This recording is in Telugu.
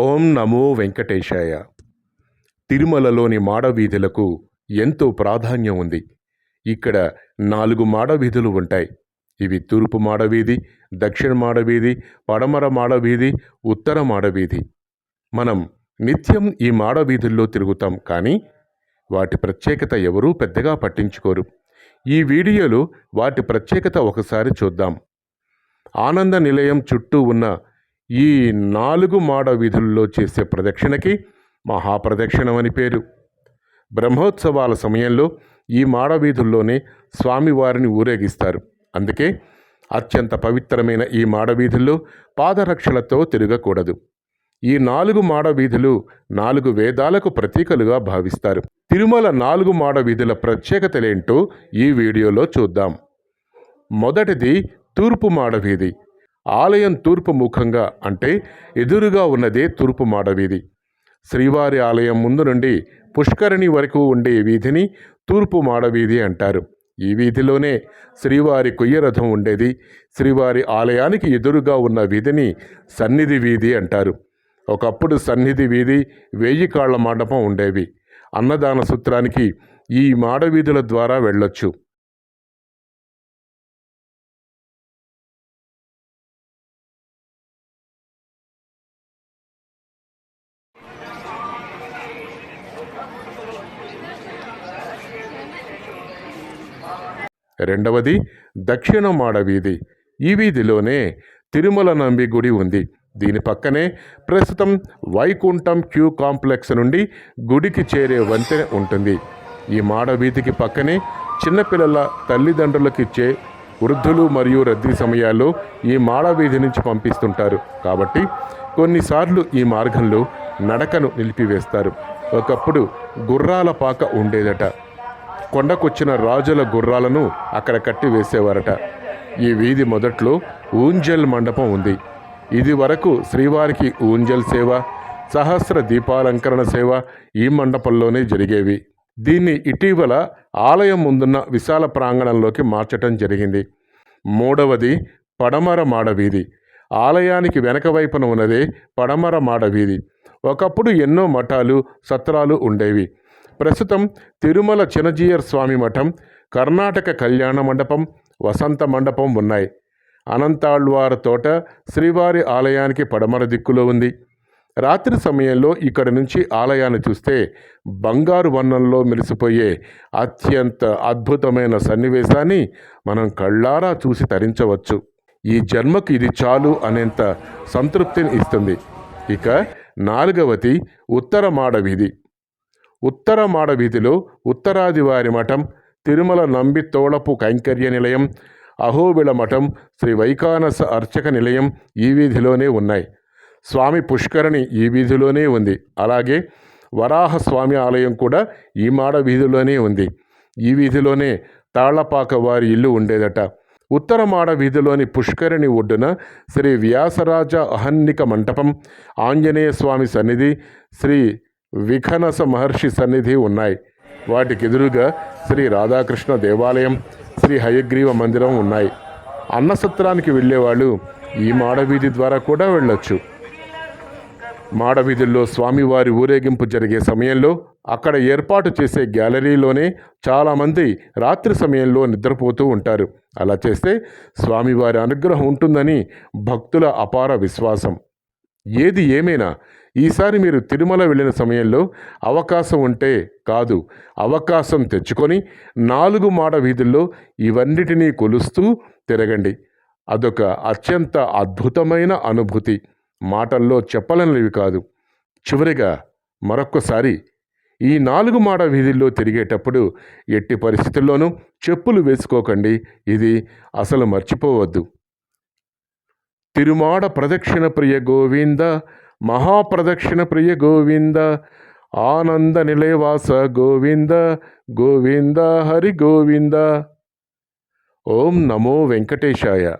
ఓం నమో వెంకటేశాయ. తిరుమలలోని మాడవీధులకు ఎంతో ప్రాధాన్యం ఉంది. ఇక్కడ నాలుగు మాడవీధులు ఉంటాయి. ఇవి తూర్పు మాడవీధి దక్షిణ మాడవీధి పడమర మాడవీధి ఉత్తర మాడవీధి. మనం నిత్యం ఈ మాడవీధుల్లో తిరుగుతాం కానీ వాటి ప్రత్యేకత ఎవరూ పెద్దగా పట్టించుకోరు. ఈ వీడియోలో వాటి ప్రత్యేకత ఒకసారి చూద్దాం. ఆనంద నిలయం చుట్టూ ఉన్న ఈ నాలుగు మాడ విధుల్లో చేసే ప్రదక్షిణకి మహాప్రదక్షిణం అని పేరు. బ్రహ్మోత్సవాల సమయంలో ఈ మాడ వీధుల్లోనే స్వామివారిని ఊరేగిస్తారు. అందుకే అత్యంత పవిత్రమైన ఈ మాడ వీధుల్లో పాదరక్షలతో తిరగకూడదు. ఈ నాలుగు మాడ వీధులు నాలుగు వేదాలకు ప్రతీకలుగా భావిస్తారు. తిరుమల నాలుగు మాడ వీధుల ప్రత్యేకతలేంటో ఈ వీడియోలో చూద్దాం. మొదటిది తూర్పు మాడవీధి ఆలయం తూర్పు ముఖంగా అంటే ఎదురుగా ఉన్నదే తూర్పు మాడవీధి శ్రీవారి ఆలయం ముందు నుండి పుష్కరిణి వరకు ఉండే వీధిని తూర్పు మాడవీధి అంటారు. ఈ వీధిలోనే శ్రీవారి కొయ్యరథం ఉండేది. శ్రీవారి ఆలయానికి ఎదురుగా ఉన్న వీధిని సన్నిధి వీధి అంటారు. ఒకప్పుడు సన్నిధి వీధి వేయి కాళ్ళ మండపం ఉండేవి. అన్నదాన సూత్రానికి ఈ మాడవీధుల ద్వారా వెళ్ళొచ్చు. రెండవది దక్షిణ మాడవీధి ఈ వీధిలోనే తిరుమల నంబి గుడి ఉంది. దీని పక్కనే ప్రస్తుతం వైకుంఠం క్యూ కాంప్లెక్స్ నుండి గుడికి చేరే వంతెన ఉంటుంది. ఈ మాడ వీధికి పక్కనే చిన్నపిల్లల తల్లిదండ్రులకు ఇచ్చే వృద్ధులు మరియు రద్దీ సమయాల్లో ఈ మాడ వీధి నుంచి పంపిస్తుంటారు. కాబట్టి కొన్నిసార్లు ఈ మార్గంలో నడకను నిలిపివేస్తారు. ఒకప్పుడు గుర్రాల పాక ఉండేదట. కొండకొచ్చిన రాజుల గుర్రాలను అక్కడ కట్టి వేసేవారట ఈ వీధి మొదట్లో ఊంజల్ మండపం ఉంది. ఇది వరకు శ్రీవారికి ఊంజల్ సేవ సహస్ర దీపాలంకరణ సేవ ఈ మండపంలోనే జరిగేవి. దీన్ని ఇటీవల ఆలయం ముందున్న విశాల ప్రాంగణంలోకి మార్చటం జరిగింది. మూడవది పడమర మాడ వీధి. ఆలయానికి వెనక వైపున ఉన్నదే పడమర మాడ వీధి. ఒకప్పుడు ఎన్నో మఠాలు సత్రాలు ఉండేవి. ప్రస్తుతం తిరుమల చినజీయర్ స్వామి మఠం కర్ణాటక కళ్యాణ మండపం వసంత మండపం ఉన్నాయి. అనంతాళ్వార తోట శ్రీవారి ఆలయానికి పడమర దిక్కులో ఉంది. రాత్రి సమయంలో ఇక్కడ నుంచి ఆలయాన్ని చూస్తే బంగారు వర్ణంలో మెరిసిపోయే అత్యంత అద్భుతమైన సన్నివేశాన్ని మనం కళ్ళారా చూసి తరించవచ్చు. ఈ జన్మకు ఇది చాలు అనేంత సంతృప్తిని ఇస్తుంది. ఇక నాలుగవది ఉత్తరమాడ వీధి. ఉత్తర మాడ వీధిలో ఉత్తరాదివారి మఠం తిరుమల నంబి తోళపు కైంకర్య నిలయం అహోబిళ మఠం శ్రీ వైకానస అర్చక నిలయం ఈ వీధిలోనే ఉన్నాయి. స్వామి పుష్కరణి ఈ వీధిలోనే ఉంది. అలాగే వరాహ స్వామి ఆలయం కూడా ఈ మాడ వీధిలోనే ఉంది. ఈ వీధిలోనే తాళ్ళపాక వారి ఇల్లు ఉండేదట. ఉత్తర మాడ వీధిలోని పుష్కరిణి ఒడ్డున శ్రీ వ్యాసరాజ అహన్నిక మంటపం ఆంజనేయ స్వామి సన్నిధి శ్రీ విఖనస మహర్షి సన్నిధి ఉన్నాయి. వాటికి ఎదురుగా శ్రీ రాధాకృష్ణ దేవాలయం శ్రీ హయగ్రీవ మందిరం ఉన్నాయి. అన్నసత్రానికి వెళ్ళేవాళ్ళు ఈ మాడవీధి ద్వారా కూడా వెళ్ళొచ్చు. మాడవీధుల్లో స్వామివారి ఊరేగింపు జరిగే సమయంలో అక్కడ ఏర్పాటు చేసే గ్యాలరీలోనే చాలామంది రాత్రి సమయంలో నిద్రపోతూ ఉంటారు. అలా చేస్తే స్వామివారి అనుగ్రహం ఉంటుందని భక్తుల అపార విశ్వాసం. ఏది ఏమైనా ఈసారి మీరు తిరుమల వెళ్ళిన సమయంలో అవకాశం ఉంటే కాదు అవకాశం తెచ్చుకొని నాలుగు మాడ వీధుల్లో ఇవన్నిటినీ కొలుస్తూ తిరగండి. అదొక అత్యంత అద్భుతమైన అనుభూతి. మాటల్లో చెప్పలేనివి కాదు. చివరిగా మరొక్కసారి ఈ నాలుగు మాడ వీధుల్లో తిరిగేటప్పుడు ఎట్టి పరిస్థితుల్లోనూ చెప్పులు వేసుకోకండి. ఇది అసలు మర్చిపోవద్దు. తిరుమాడ ప్రదక్షిణ ప్రియ గోవింద మహాప్రదక్షిణ ప్రియ గోవింద ఆనంద నిలయవాస గోవింద గోవింద హరి గోవింద. ఓం నమో వెంకటేశాయ.